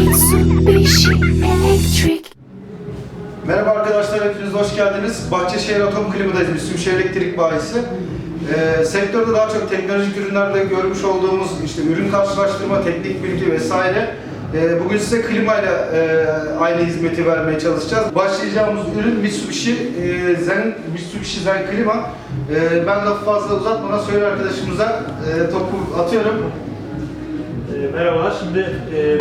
Mitsubishi Electric. Merhaba arkadaşlar, hepiniz hoş geldiniz. Bahçeşehir Atom Klimadayız, Mitsubishi Elektrik bayisi. Ee, sektörde daha çok teknolojik ürünlerde görmüş olduğumuz işte ürün karşılaştırma, teknik bilgi vesaire. Ee, bugün size klimayla e, aynı hizmeti vermeye çalışacağız. Başlayacağımız ürün Mitsubishi e, Zen, Mitsubishi Zen Klima. Ee, ben lafı fazla uzatmadan söyle arkadaşımıza e, topu atıyorum. E, merhabalar. Şimdi e,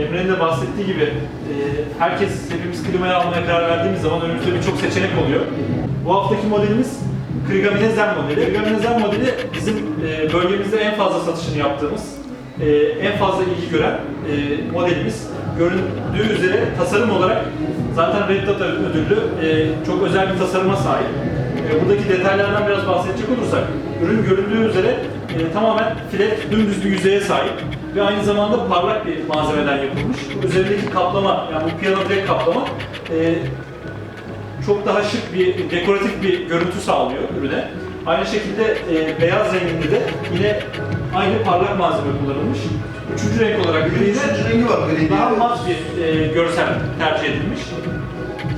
Emre'nin de bahsettiği gibi e, herkes hepimiz klimayı almaya karar verdiğimiz zaman önümüzde birçok seçenek oluyor. Bu haftaki modelimiz Krigamine Zen modeli. Krigamine Zen modeli bizim e, bölgemizde en fazla satışını yaptığımız, e, en fazla ilgi gören modelimiz. Göründüğü üzere tasarım olarak zaten Red Dot ödüllü çok özel bir tasarıma sahip. Buradaki detaylardan biraz bahsedecek olursak, ürün göründüğü üzere e, tamamen flat, dümdüz bir yüzeye sahip ve aynı zamanda parlak bir malzemeden yapılmış. Üzerindeki kaplama, yani bu piyano direkt kaplama e, çok daha şık bir, dekoratif bir görüntü sağlıyor ürüne. Aynı şekilde e, beyaz renginde de yine aynı parlak malzeme kullanılmış. Üçüncü renk olarak gri de Üçüncü rengi var, gri daha mat bir e, görsel tercih edilmiş.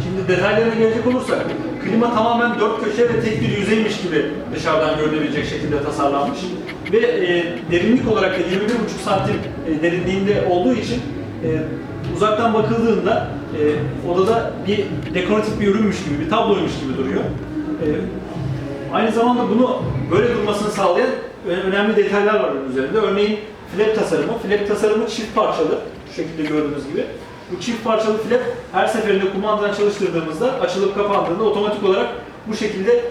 Şimdi detaylarına gelecek olursak, klima tamamen dört köşe ve tek bir yüzeymiş gibi dışarıdan görülebilecek şekilde tasarlanmış. Ve e, derinlik olarak da 21,5 santim e, derinliğinde olduğu için e, uzaktan bakıldığında e, odada bir dekoratif bir ürünmüş gibi, bir tabloymuş gibi duruyor. E, Aynı zamanda bunu böyle durmasını sağlayan önemli detaylar var ürün üzerinde. Örneğin flap tasarımı. Flap tasarımı çift parçalı. Şu şekilde gördüğünüz gibi. Bu çift parçalı flap her seferinde kumandadan çalıştırdığımızda açılıp kapandığında otomatik olarak bu şekilde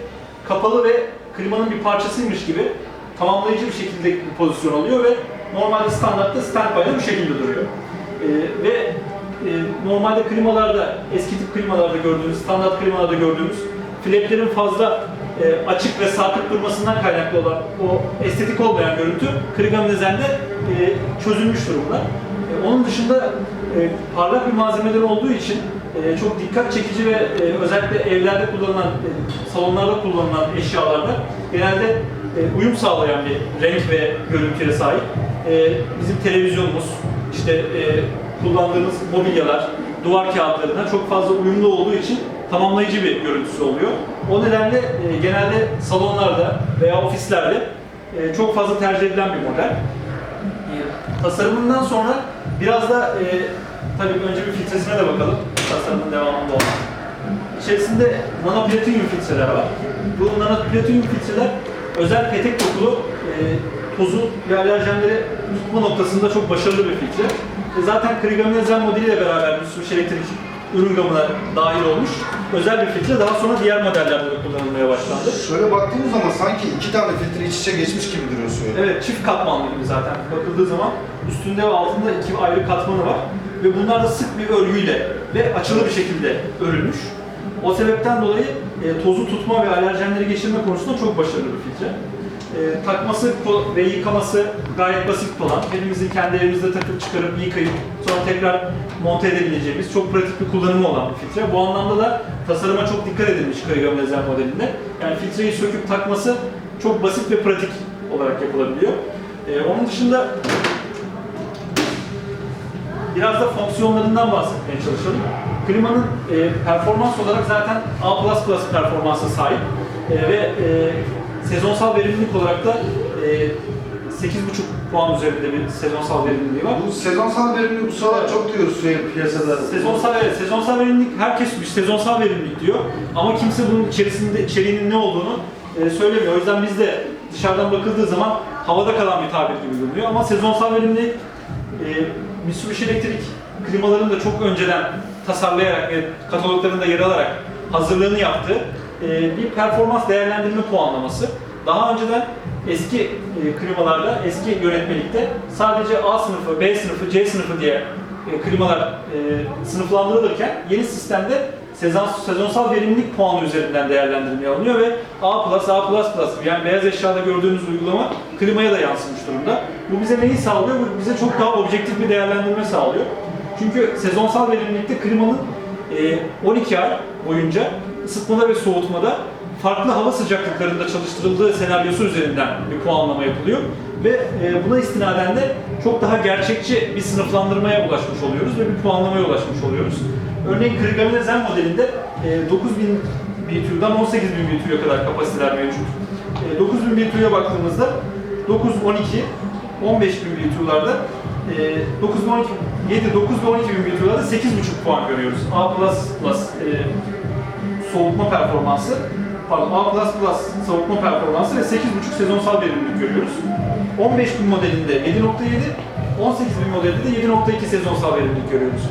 kapalı ve klimanın bir parçasıymış gibi tamamlayıcı bir şekilde bir pozisyon alıyor ve normalde standartta standby'da bu şekilde duruyor. Ee, ve e, normalde klimalarda, eski tip klimalarda gördüğümüz, standart klimalarda gördüğümüz flaplerin fazla e, açık ve sarkık durmasından kaynaklı olan o estetik olmayan görüntü Krigamnezen'de e, çözülmüş durumda. E, onun dışında e, parlak bir malzemeleri olduğu için e, çok dikkat çekici ve e, özellikle evlerde kullanılan, salonlarda kullanılan eşyalarda genelde uyum sağlayan bir renk ve görüntüye sahip. Bizim televizyonumuz, işte kullandığımız mobilyalar, duvar kağıtlarına çok fazla uyumlu olduğu için tamamlayıcı bir görüntüsü oluyor. O nedenle genelde salonlarda veya ofislerde çok fazla tercih edilen bir model. Tasarımından sonra biraz da e, tabii önce bir filtresine de bakalım. Tasarımın devamında olan. İçerisinde nanoplatinyum filtreler var. Bu nanoplatinyum filtreler özel petek dokulu e, tozu ve alerjenleri tutma noktasında çok başarılı bir filtre. E, zaten Krigamnezen modeliyle beraber Mitsubishi Elektrik ürün gamına dahil olmuş özel bir filtre daha sonra diğer modellerde de kullanılmaya başlandı. Şöyle baktığımız zaman sanki iki tane filtre iç içe geçmiş gibi duruyor şöyle. Evet, çift katmanlı gibi zaten bakıldığı zaman üstünde ve altında iki ayrı katmanı var ve bunlar da sık bir örgüyle ve açılı bir şekilde örülmüş. O sebepten dolayı e, tozu tutma ve alerjenleri geçirme konusunda çok başarılı bir filtre. E, takması ve yıkaması gayet basit olan, hepimizin kendi evimizde takıp çıkarıp yıkayıp sonra tekrar monte edebileceğimiz çok pratik bir kullanımı olan bir filtre. Bu anlamda da tasarıma çok dikkat edilmiş Krigamil Lezer modelinde. Yani filtreyi söküp takması çok basit ve pratik olarak yapılabiliyor. Ee, onun dışında biraz da fonksiyonlarından bahsetmeye çalışalım. Klimanın e, performans olarak zaten A++ performansa sahip E, ve e, sezonsal verimlilik olarak da e, 8,5 puan üzerinde bir sezonsal verimliliği var. Bu sezonsal verimli bu sıralar çok duyuyoruz sürekli piyasada. Sezonsal evet, sezonsal verimlilik herkes bir sezonsal verimlilik diyor ama kimse bunun içerisinde içeriğinin ne olduğunu e, söylemiyor. O yüzden biz de dışarıdan bakıldığı zaman havada kalan bir tabir gibi görünüyor ama sezonsal verimlilik e, Mitsubishi Elektrik klimalarını da çok önceden tasarlayarak ve kataloglarında yer alarak hazırlığını yaptığı e, bir performans değerlendirme puanlaması. Daha önceden eski e, klimalarda, eski yönetmelikte sadece A sınıfı, B sınıfı, C sınıfı diye e, klimalar e, sınıflandırılırken yeni sistemde sezon, sezonsal verimlilik puanı üzerinden değerlendirmeye alınıyor ve A+, A++ yani beyaz eşyada gördüğünüz uygulama klimaya da yansımış durumda. Bu bize neyi sağlıyor? Bu bize çok daha objektif bir değerlendirme sağlıyor. Çünkü sezonsal verimlilikte klimanın e, 12 ay boyunca ısıtmada ve soğutmada farklı hava sıcaklıklarında çalıştırıldığı senaryosu üzerinden bir puanlama yapılıyor. Ve e, buna istinaden de çok daha gerçekçi bir sınıflandırmaya ulaşmış oluyoruz ve bir puanlamaya ulaşmış oluyoruz. Örneğin Krigamine Zen modelinde e, 9000 BTU'dan 18000 BTU'ya kadar kapasiteler mevcut. E, 9000 BTU'ya baktığımızda 9, 12, 15000 BTU'larda e, 9, 12, 7, 9 ve 12 bin BTU'larda 8,5 puan görüyoruz. A++ e, soğutma performansı, pardon A++ soğutma performansı ve 8,5 sezonsal verimlilik görüyoruz. 15.000 modelinde 7.7, 18.000 modelinde de 7.2 sezonsal verimlilik görüyoruz.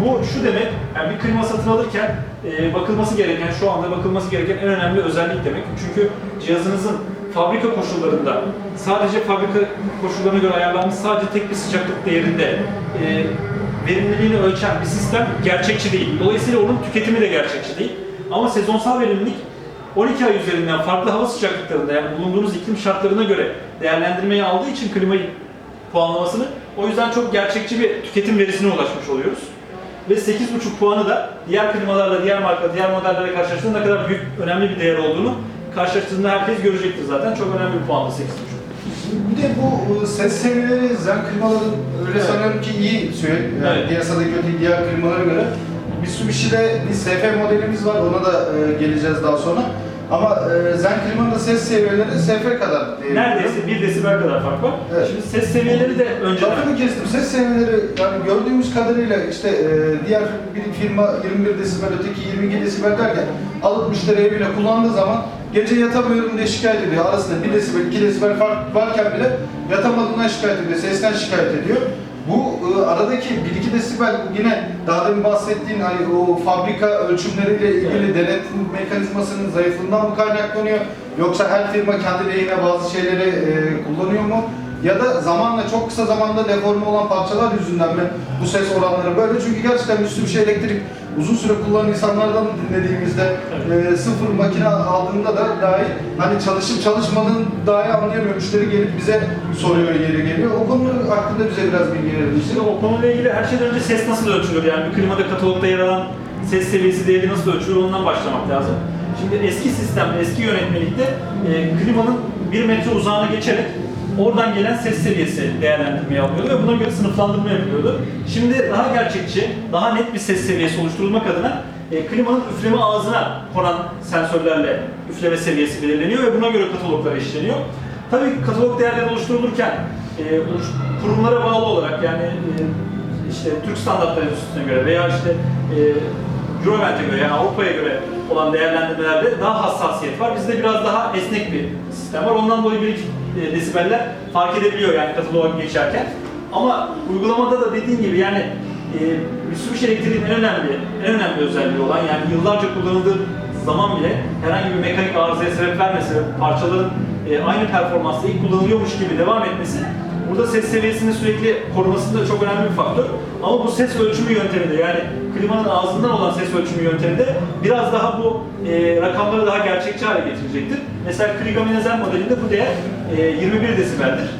Bu şu demek, yani bir klima satın alırken e, bakılması gereken, şu anda bakılması gereken en önemli özellik demek. Çünkü cihazınızın fabrika koşullarında, sadece fabrika koşullarına göre ayarlanmış sadece tek bir sıcaklık değerinde e, verimliliğini ölçen bir sistem gerçekçi değil. Dolayısıyla onun tüketimi de gerçekçi değil. Ama sezonsal verimlilik 12 ay üzerinden farklı hava sıcaklıklarında yani bulunduğunuz iklim şartlarına göre değerlendirmeyi aldığı için klimayı puanlamasını o yüzden çok gerçekçi bir tüketim verisine ulaşmış oluyoruz. Ve 8.5 puanı da diğer klimalarla, diğer marka, diğer modellerle karşılaştığında ne kadar büyük, önemli bir değer olduğunu karşılaştığında herkes görecektir zaten. Çok önemli bir puandı 8.5. Bir de bu e, ses seviyeleri zen klimaların öyle Evet. sanıyorum ki iyi süre. Yani Evet. piyasadaki öteki diğer klimalara göre. Mitsubishi'de bir SF modelimiz var. Ona da e, geleceğiz daha sonra. Ama e, zen klimanın da ses seviyeleri SF kadar. diyebiliyorum. Neredeyse 1 desibel kadar fark var. Evet. Şimdi ses seviyeleri de önceden... Lafını kestim. Ses seviyeleri yani gördüğümüz kadarıyla işte e, diğer bir firma 21 desibel, öteki 22 desibel derken alıp müşteri evine kullandığı zaman gece yatamıyorum diye şikayet ediyor. Arasında 1 desibel, 2 desibel fark varken bile yatamadığından şikayet ediyor, sesten şikayet ediyor. Aradaki 1-2 desibel yine daha demin bahsettiğin hani o fabrika ölçümleriyle ilgili denetim mekanizmasının zayıflığından mı kaynaklanıyor? Yoksa her firma kendi lehine bazı şeyleri e, kullanıyor mu? Ya da zamanla çok kısa zamanda deforme olan parçalar yüzünden mi bu ses oranları böyle? Çünkü gerçekten Mitsubishi elektrik uzun süre kullanan insanlardan dinlediğimizde e, sıfır makine aldığında da dahi hani çalışıp çalışmadığını dahi anlayamıyor. Müşteri gelip bize soruyor yeri geliyor. O konu hakkında bize biraz bilgi verir misin? Şimdi o konuyla ilgili her şeyden önce ses nasıl ölçülür? Yani bir klimada katalogda yer alan ses seviyesi değeri nasıl ölçülür ondan başlamak lazım. Şimdi eski sistemde, eski yönetmelikte e, klimanın 1 metre uzağına geçerek oradan gelen ses seviyesi değerlendirmeye alıyordu ve buna göre sınıflandırma yapılıyordu. Şimdi daha gerçekçi, daha net bir ses seviyesi oluşturulmak adına e, klimanın üfleme ağzına konan sensörlerle üfleme seviyesi belirleniyor ve buna göre kataloglar eşleniyor. Tabii katalog değerleri oluşturulurken e, kurumlara bağlı olarak yani e, işte Türk standartları üstüne göre veya işte e, Eurovent'e göre yani Avrupa'ya göre olan değerlendirmelerde daha hassasiyet var. Bizde biraz daha esnek bir sistem var. Ondan dolayı bir e, desibeller fark edebiliyor yani kataloğa geçerken. Ama uygulamada da dediğin gibi yani e, Mitsubishi elektriğin en önemli en önemli özelliği olan yani yıllarca kullanıldığı zaman bile herhangi bir mekanik arızaya sebep vermesi ve parçaların e, aynı performansla ilk kullanılıyormuş gibi devam etmesi burada ses seviyesini sürekli korumasında çok önemli bir faktör. Ama bu ses ölçümü yönteminde yani klimanın ağzından olan ses ölçümü yönteminde biraz daha bu e, rakamları daha gerçekçi hale getirecektir. Mesela Krigamine modelinde bu değer e, 21 desibeldir.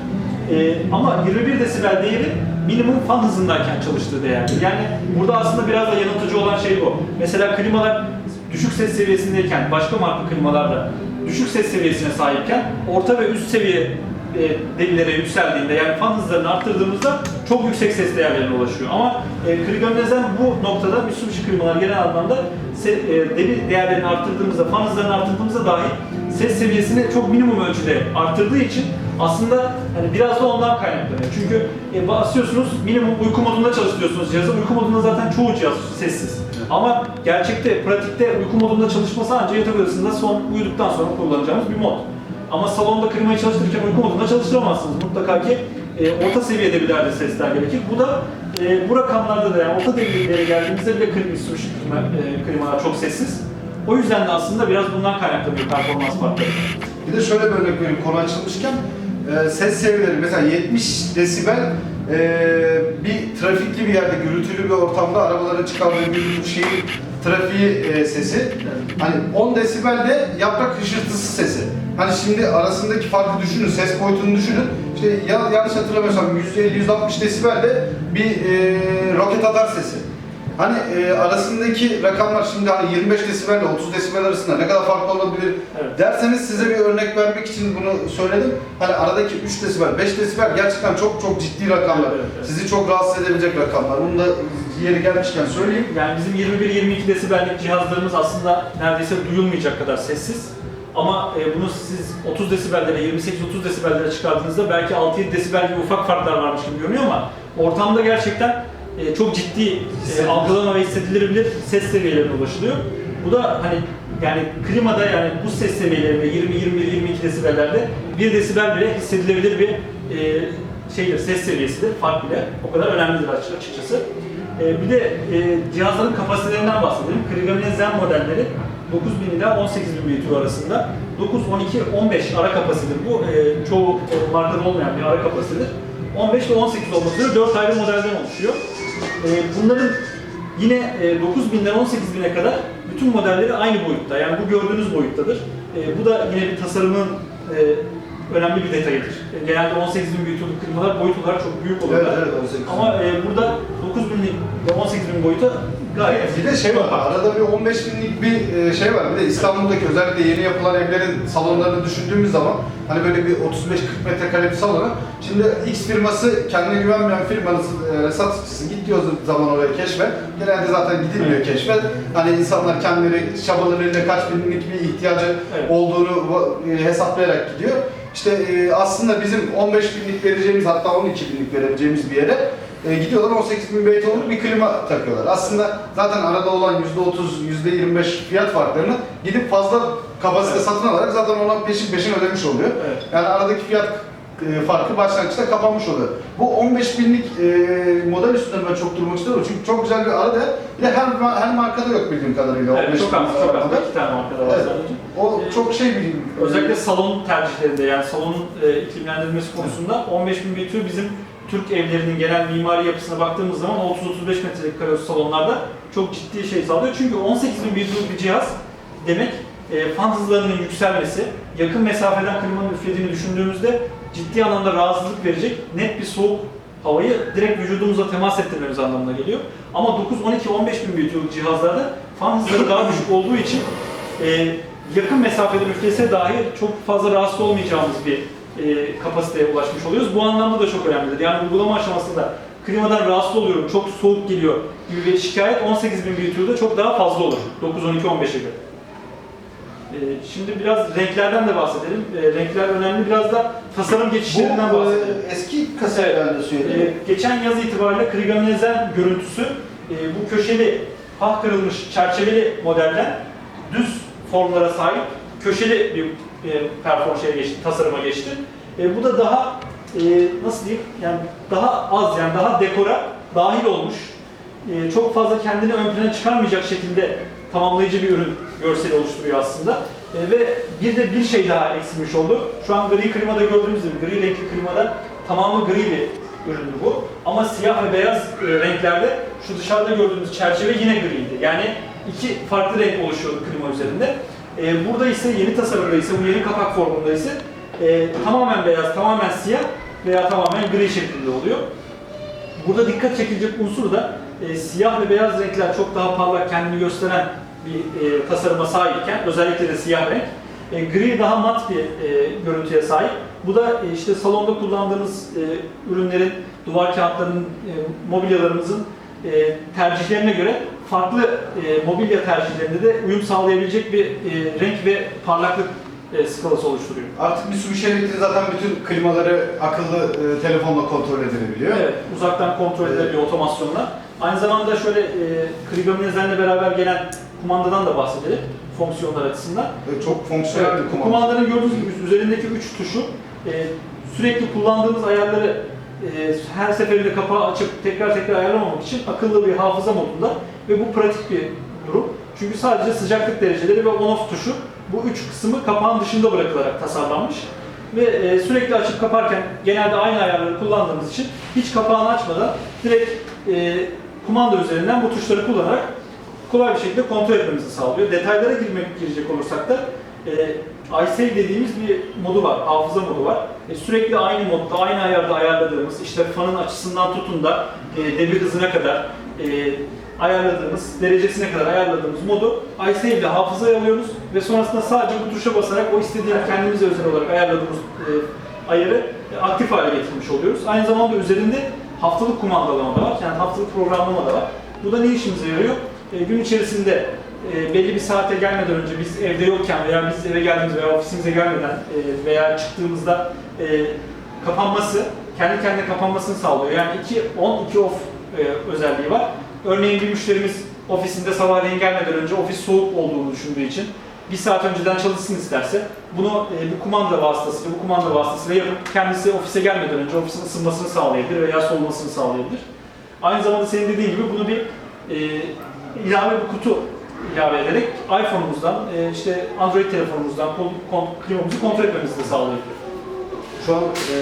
E, ama 21 desibel değeri minimum fan hızındayken çalıştığı değerdir. Yani burada aslında biraz da yanıltıcı olan şey bu. Mesela klimalar düşük ses seviyesindeyken başka marka klimalarda düşük ses seviyesine sahipken orta ve üst seviye e, debilere yükseldiğinde yani fan hızlarını arttırdığımızda çok yüksek ses değerlerine ulaşıyor. Ama e, Krigamnezen bu noktada Mitsubishi klimalar genel anlamda se, e, debi değerlerini arttırdığımızda, fan hızlarını arttırdığımızda dahi ses seviyesini çok minimum ölçüde arttırdığı için aslında hani biraz da ondan kaynaklanıyor. Çünkü e, basıyorsunuz minimum uyku modunda çalıştırıyorsunuz cihazı. Uyku modunda zaten çoğu cihaz sessiz. Ama gerçekte, pratikte uyku modunda çalışması ancak yatak odasında son uyuduktan sonra kullanacağımız bir mod. Ama salonda klimayı çalıştırırken uyku modunda çalıştıramazsınız. Mutlaka ki e, orta seviyede bir yerde sesler gerekir. Bu da e, bu rakamlarda da yani orta devirlere geldiğimizde bile klima, e, klimalar çok sessiz. O yüzden de aslında biraz bundan kaynaklanıyor performans farkları. Bir de şöyle bir örnek vereyim konu açılmışken. e, ses seviyeleri mesela 70 desibel e, bir trafikli bir yerde, gürültülü bir ortamda arabaların çıkardığı bir şehir trafiği e, sesi. Hani 10 desibel de yaprak hışırtısı sesi. Hani şimdi arasındaki farkı düşünün, ses boyutunu düşünün. İşte ya, yanlış hatırlamıyorsam %50-%60 desibel de bir e, roket atar sesi. Hani e, arasındaki rakamlar şimdi hani 25 desibel ile 30 desibel arasında ne kadar fark olabilir Evet. derseniz size bir örnek vermek için bunu söyledim. Hani aradaki 3 desibel, 5 desibel gerçekten çok çok ciddi rakamlar. Evet, evet. Sizi çok rahatsız edebilecek rakamlar. Bunu da yeri gelmişken söyleyeyim. Yani bizim 21-22 desibellik cihazlarımız aslında neredeyse duyulmayacak kadar sessiz. Ama e, bunu siz 30 desibellere, 28-30 desibellere çıkardığınızda belki 6-7 desibel gibi ufak farklar varmış gibi görünüyor ama ortamda gerçekten e, çok ciddi e, algılama ve hissedilebilir ses seviyelerine ulaşılıyor. Bu da hani yani klimada yani bu ses seviyelerinde 20-21-22 desibellerde 1 desibel bile hissedilebilir bir e, şeydir, ses seviyesidir, fark bile. O kadar önemlidir açık- açıkçası. E, bir de e, cihazların kapasitelerinden bahsedelim. Krigamine Zen modelleri 9000 ila 18000 BTU arasında. 9, 12, 15 ara kapasitedir. Bu e, çoğu e, markada olmayan bir ara kapasitedir. 15 ve 18 olmak üzere 4 ayrı modelden oluşuyor. E, bunların yine e, 9000'den 18000'e kadar bütün modelleri aynı boyutta. Yani bu gördüğünüz boyuttadır. E, bu da yine bir tasarımın e, önemli bir detayıdır. E, genelde 18000 BTU'luk klimalar boyut olarak çok büyük olurlar. Evet, evet, 18 bin. Ama e, burada 9000'lik ve 18000 boyutu gayet Bir de şey var, arada bir 15 binlik bir e, şey var. Bir de İstanbul'daki özellikle yeni yapılan evlerin salonlarını düşündüğümüz zaman hani böyle bir 35-40 metrekare bir salonu. Şimdi X firması kendine güvenmeyen firmanın e, satıcısı gidiyor zaman oraya keşfe. Genelde zaten gidilmiyor Evet. keşfe. Hani insanlar kendileri çabalarıyla kaç binlik bir ihtiyacı Evet. olduğunu e, hesaplayarak gidiyor. İşte e, aslında bizim 15 binlik vereceğimiz hatta 12 binlik verebileceğimiz bir yere e, gidiyorlar 18 bin BTU'luk bir klima takıyorlar. Aslında zaten arada olan %30, %25 fiyat farklarını gidip fazla kapasite Evet. satın alarak zaten ona peşin peşin ödemiş oluyor. Evet. Yani aradaki fiyat farkı başlangıçta kapanmış oluyor. Bu 15 binlik e, model üstünden ben çok durmak istiyorum çünkü çok güzel bir arada. Bir de her her markada yok bildiğim kadarıyla. Evet, 15 çok bin az, çok az. İki tane markada var Evet. sadece. O Ee, çok şey bir Özellikle salon tercihlerinde yani salonun e, iklimlendirilmesi konusunda 15.000 BTU bizim Türk evlerinin genel mimari yapısına baktığımız zaman 30-35 metrelik kare salonlarda çok ciddi şey sağlıyor. Çünkü 18.000 BTU bir cihaz demek e, fan hızlarının yükselmesi, yakın mesafeden klimanın üflediğini düşündüğümüzde ciddi anlamda rahatsızlık verecek net bir soğuk havayı direkt vücudumuza temas ettirmemiz anlamına geliyor. Ama 9, 12, 15 bin BTU'luk cihazlarda fan hızları daha düşük olduğu için e, yakın mesafeden üflese dahi çok fazla rahatsız olmayacağımız bir e, kapasiteye ulaşmış oluyoruz. Bu anlamda da çok önemlidir. Yani uygulama aşamasında klimadan rahatsız oluyorum, çok soğuk geliyor gibi bir şikayet 18.000 BTU'da çok daha fazla olur. 9, 12, 15'e göre. E, şimdi biraz renklerden de bahsedelim. E, renkler önemli. Biraz da tasarım geçişlerinden Bu bahsedelim. e, eski kasetlerden söyleyeyim. Ee, geçen yaz itibariyle krigamnezen görüntüsü e, bu köşeli pah kırılmış çerçeveli modelden düz formlara sahip köşeli bir e, perform şeye geçti, tasarıma geçti. Bu da daha nasıl diyeyim yani daha az yani daha dekora dahil olmuş. Çok fazla kendini ön plana çıkarmayacak şekilde tamamlayıcı bir ürün görseli oluşturuyor aslında. E, ve bir de bir şey daha eksilmiş oldu. Şu an gri klimada gördüğümüz gibi gri renkli klimada tamamı gri bir üründü bu. Ama siyah ve beyaz e, renklerde şu dışarıda gördüğümüz çerçeve yine griydi. Yani iki farklı renk oluşuyordu klima üzerinde. E, burada ise yeni tasarımda ise bu yeni kapak formunda ise e, tamamen beyaz, tamamen siyah veya tamamen gri şeklinde oluyor. Burada dikkat çekilecek unsur da e, siyah ve beyaz renkler çok daha parlak kendini gösteren bir e, tasarıma sahipken özellikle de siyah renk. E, gri daha mat bir e, görüntüye sahip. Bu da e, işte salonda kullandığımız e, ürünlerin, duvar kağıtlarının, e, mobilyalarımızın e, tercihlerine göre farklı e, mobilya tercihlerinde de uyum sağlayabilecek bir e, renk ve parlaklık e, skalası oluşturuyor. Artık Mitsubishi Electric zaten bütün klimaları akıllı e, telefonla kontrol edilebiliyor. Evet, uzaktan kontrol edilebiliyor otomasyonla. Aynı zamanda şöyle e, Krigominezen'le beraber gelen kumandadan da bahsedelim fonksiyonlar açısından. E, Çok fonksiyonel bir kumanda. kumandanın gördüğünüz gibi üzerindeki üç tuşu e, sürekli kullandığımız ayarları e, her seferinde kapağı açıp tekrar tekrar ayarlamamak için akıllı bir hafıza modunda ve bu pratik bir durum. Çünkü sadece sıcaklık dereceleri ve on-off tuşu bu üç kısmı kapağın dışında bırakılarak tasarlanmış. Ve e, sürekli açıp kaparken genelde aynı ayarları kullandığımız için hiç kapağını açmadan direkt e, kumanda üzerinden bu tuşları kullanarak kolay bir şekilde kontrol etmemizi sağlıyor. Detaylara girmek girecek olursak da e, iSave dediğimiz bir modu var, hafıza modu var. E, sürekli aynı modda, aynı ayarda ayarladığımız, işte fanın açısından tutun da e, devir hızına kadar, e, ayarladığımız, derecesine kadar ayarladığımız modu iSave ile hafızaya alıyoruz ve sonrasında sadece bu tuşa basarak o istediğimiz kendimize özel olarak ayarladığımız e, ayarı e, aktif hale getirmiş oluyoruz. Aynı zamanda üzerinde haftalık kumandalama da var, yani haftalık programlama da var. Bu da ne işimize yarıyor? E, gün içerisinde e, belli bir saate gelmeden önce biz evde yokken veya biz eve geldiğimizde veya ofisimize gelmeden e, veya çıktığımızda e, kapanması, kendi kendine kapanmasını sağlıyor. Yani 2 on 2 off e, özelliği var. Örneğin bir müşterimiz ofisinde sabahleyin gelmeden önce ofis soğuk olduğunu düşündüğü için bir saat önceden çalışsın isterse bunu e, bir kumanda vasıtasıyla, bu kumanda vasıtasıyla yapıp kendisi ofise gelmeden önce ofisin ısınmasını sağlayabilir veya soğumasını sağlayabilir. Aynı zamanda senin dediğin gibi bunu bir e, ilave bir kutu ilave ederek iPhone'umuzdan, e, işte Android telefonumuzdan klimamızı kontrol etmemizi de sağlayabilir. Şu an e,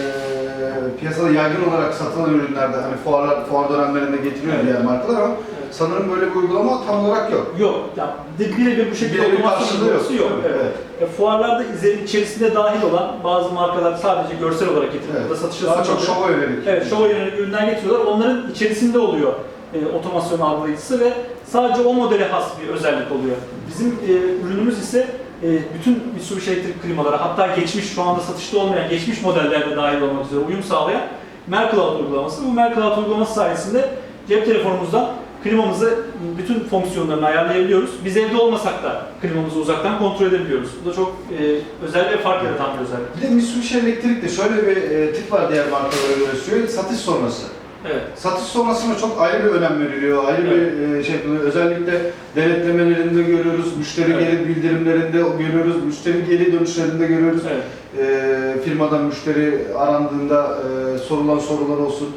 piyasada yaygın olarak satılan ürünlerde hani fuarlar, fuar dönemlerinde getiriyor Evet. diğer markalar ama sanırım böyle bir uygulama tam olarak yok. Yok, ya birebir bu şekilde Birebir otomasyon karşılığı uygulaması yok. yok. Evet. Evet. E, fuarlarda izlerin içerisinde dahil olan bazı markalar sadece görsel olarak getirip Evet. burada satışa Daha çok sunuluyor. şova yönelik. Evet, şova yönelik ürünler getiriyorlar. Onların içerisinde oluyor e, otomasyon algılayıcısı ve sadece o modele has bir özellik oluyor. Bizim e, ürünümüz ise e, bütün Mitsubishi elektrik klimalara hatta geçmiş şu anda satışta olmayan geçmiş modellerde dahil olmak üzere uyum sağlayan Mercloud uygulaması. Bu Mercloud uygulaması sayesinde cep telefonumuzdan klimamızı bütün fonksiyonlarını ayarlayabiliyoruz. Biz evde olmasak da klimamızı uzaktan kontrol edebiliyoruz. Bu da çok e, özel ve fark yaratan bir özellik. Bir de Mitsubishi Elektrik'te şöyle bir e, tip var diğer markalara göre söylüyor. Satış sonrası. Evet. Satış sonrasına çok ayrı bir önem veriliyor. Ayrı bir e, şey yapılıyor. Özellikle denetlemelerinde görüyoruz, müşteri Evet. geri bildirimlerinde görüyoruz, müşteri geri dönüşlerinde görüyoruz. Evet. E, firmadan müşteri arandığında e, sorulan sorular olsun,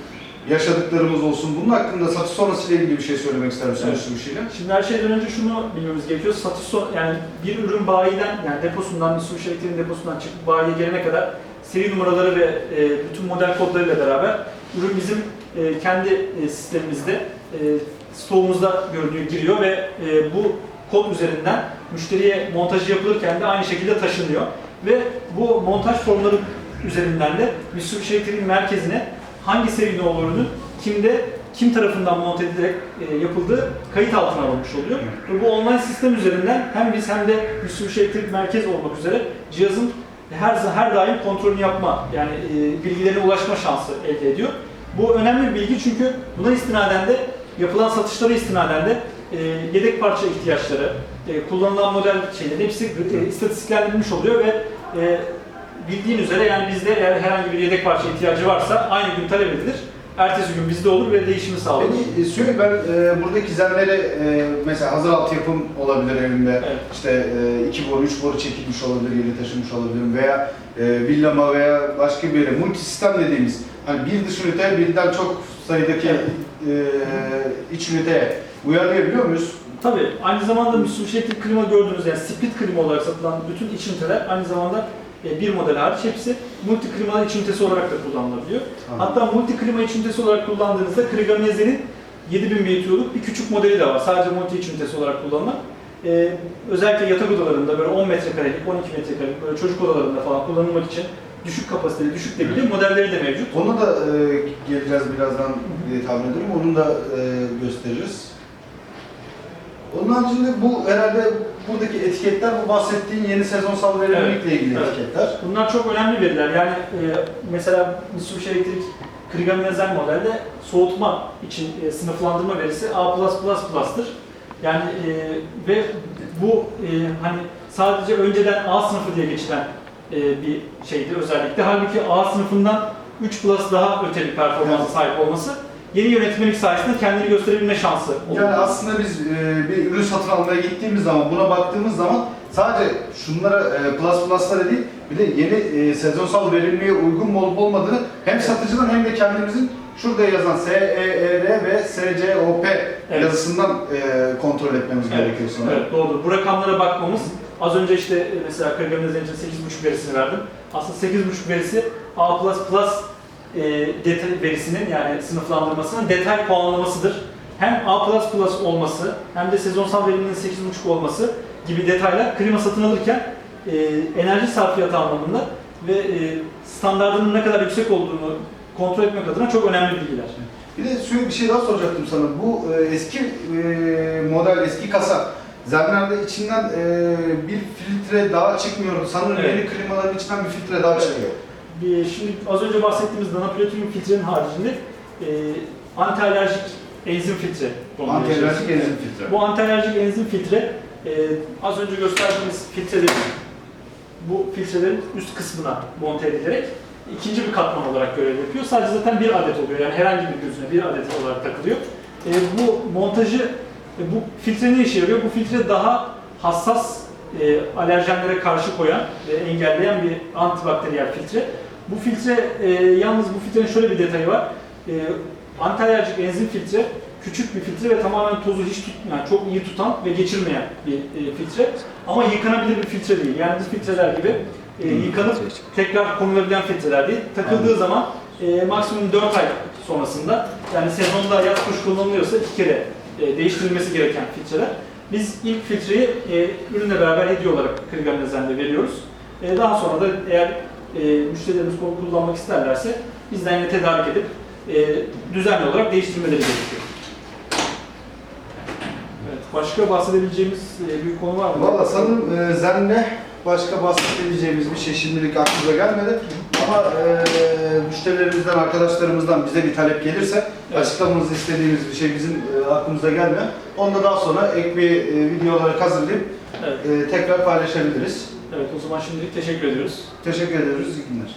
yaşadıklarımız olsun. Bunun hakkında satış sonrasıyla ilgili bir şey söylemek ister misin Evet. Mitsubishi'yle? Şimdi her şeyden önce şunu bilmemiz gerekiyor. Satış son, yani bir ürün bayiden yani deposundan, Mitsubishi Elektrik'in deposundan çıkıp bayiye gelene kadar seri numaraları ve e, bütün model kodlarıyla beraber ürün bizim e, kendi e, sistemimizde e, stoğumuzda görünüyor, giriyor ve e, bu kod üzerinden müşteriye montajı yapılırken de aynı şekilde taşınıyor. Ve bu montaj formları üzerinden de Mitsubishi Elektrik'in merkezine hangi seri nolu ürünün kimde kim tarafından monte edilerek e, yapıldığı kayıt altına alınmış oluyor. Ve bu online sistem üzerinden hem biz hem de Mitsubishi Elektrik Merkez olmak üzere cihazın her her daim kontrolünü yapma yani e, bilgilerine ulaşma şansı elde ediyor. Bu önemli bir bilgi çünkü buna istinaden de yapılan satışlara istinaden de e, yedek parça ihtiyaçları, e, kullanılan model şeyleri hepsi e, istatistiklendirilmiş oluyor ve e, bildiğin üzere yani bizde eğer herhangi bir yedek parça ihtiyacı varsa aynı gün talep edilir. Ertesi gün bizde olur ve değişimi sağlanır. Peki e, söyle ben e, buradaki zemleri e, mesela hazır altyapım olabilir evimde. Evet. İşte e, iki boru, üç boru çekilmiş olabilir, yeni taşımış olabilirim veya e, villama veya başka bir yere multi sistem dediğimiz hani bir dış ünite birden çok sayıdaki e, iç üniteye uyarlayabiliyor muyuz? Tabii aynı zamanda Mitsubishi Electric klima gördüğünüz yani split klima olarak satılan bütün iç üniteler aynı zamanda e, bir model hariç hepsi multi klima iç ünitesi olarak da kullanılabiliyor. Tamam. Hatta multi klima iç ünitesi olarak kullandığınızda Krigameze'nin 7000 BTU'luk bir küçük modeli de var. Sadece multi iç ünitesi olarak kullanılan. Ee, özellikle yatak odalarında böyle 10 metrekarelik, 12 metrekarelik böyle çocuk odalarında falan kullanılmak için düşük kapasiteli, düşük debili modelleri de mevcut. Ona da e, geleceğiz birazdan diye tahmin ediyorum. Onu da e, gösteririz. Onun haricinde bu herhalde buradaki etiketler bu bahsettiğin yeni sezonsal verimlilikle ilgili Evet. etiketler. Bunlar çok önemli veriler. Yani e, mesela Mitsubishi Elektrik Krigamezen modelde soğutma için e, sınıflandırma verisi A+++'tır. Yani e, ve bu e, hani sadece önceden A sınıfı diye geçilen e, bir şeydi özellikle. Halbuki A sınıfından 3 plus daha öte bir performansa Evet. sahip olması yeni yönetmelik sayesinde kendini gösterebilme şansı oldu. Yani aslında biz e, bir ürün satın almaya gittiğimiz zaman, buna baktığımız zaman sadece şunlara e, plus plus'lara değil, bir de yeni e, sezonsal verimliğe uygun mu olup olmadığını hem Evet. satıcıdan hem de kendimizin şurada yazan SEER ve SCOP Evet. yazısından e, kontrol etmemiz gerekiyor sanırım. Evet doğrudur. Bu rakamlara bakmamız az önce işte e, mesela Kırgınız için 8.5 verisini verdim. Aslında 8.5 verisi A++ e, detay verisinin yani sınıflandırmasının detay puanlamasıdır. Hem A++ olması hem de sezonsal veriminin 8.5 olması gibi detaylar klima satın alırken e, enerji sarfiyatı anlamında ve e, standartının ne kadar yüksek olduğunu kontrol etmek adına çok önemli bilgiler. Bir de şöyle bir şey daha soracaktım sana. Bu e, eski e, model, eski kasa Zenler'de içinden e, bir filtre daha çıkmıyordu. Sanırım Evet. yeni klimaların içinden bir filtre daha çıkıyor. Bir, şimdi az önce bahsettiğimiz nanoplatinum filtrenin haricinde e, antialerjik enzim filtre. Antialerjik enzim filtre. Bu antialerjik enzim filtre e, az önce gösterdiğimiz filtrelerin bu filtrelerin üst kısmına monte edilerek ikinci bir katman olarak görev yapıyor. Sadece zaten bir adet oluyor. Yani herhangi bir gözüne bir adet olarak takılıyor. E, bu montajı, e, bu filtre ne işe yarıyor? Bu filtre daha hassas e, alerjenlere karşı koyan ve engelleyen bir antibakteriyel filtre. Bu filtre, e, yalnız bu filtrenin şöyle bir detayı var. E, antialerjik enzim filtre küçük bir filtre ve tamamen tozu hiç tut, yani çok iyi tutan ve geçirmeyen bir e, filtre. Ama yıkanabilir bir filtre değil. Yani bu filtreler gibi e, yıkanıp tekrar konulabilen filtreler değil. Takıldığı zaman e, maksimum 4 ay sonrasında yani sezonda yaz kış kullanılıyorsa iki kere e, değiştirilmesi gereken filtreler. Biz ilk filtreyi e, ürünle beraber hediye olarak Krigamnezen'de veriyoruz. E, daha sonra da eğer e, müşterilerimiz bunu kullanmak isterlerse bizden yine tedarik edip e, düzenli olarak değiştirmeleri gerekiyor. Evet, başka bahsedebileceğimiz e, bir konu var mı? Valla sanırım e, Zen'le başka bahsedebileceğimiz bir şey şimdilik aklımıza gelmedi. Ama e, müşterilerimizden, arkadaşlarımızdan bize bir talep gelirse Evet. açıklamamızı istediğimiz bir şey bizim e, aklımıza gelmiyor. Onu da daha sonra ek bir e, video olarak hazırlayıp Evet, e, tekrar paylaşabiliriz. Evet o zaman şimdilik teşekkür ediyoruz. Teşekkür ediyoruz. İyi günler.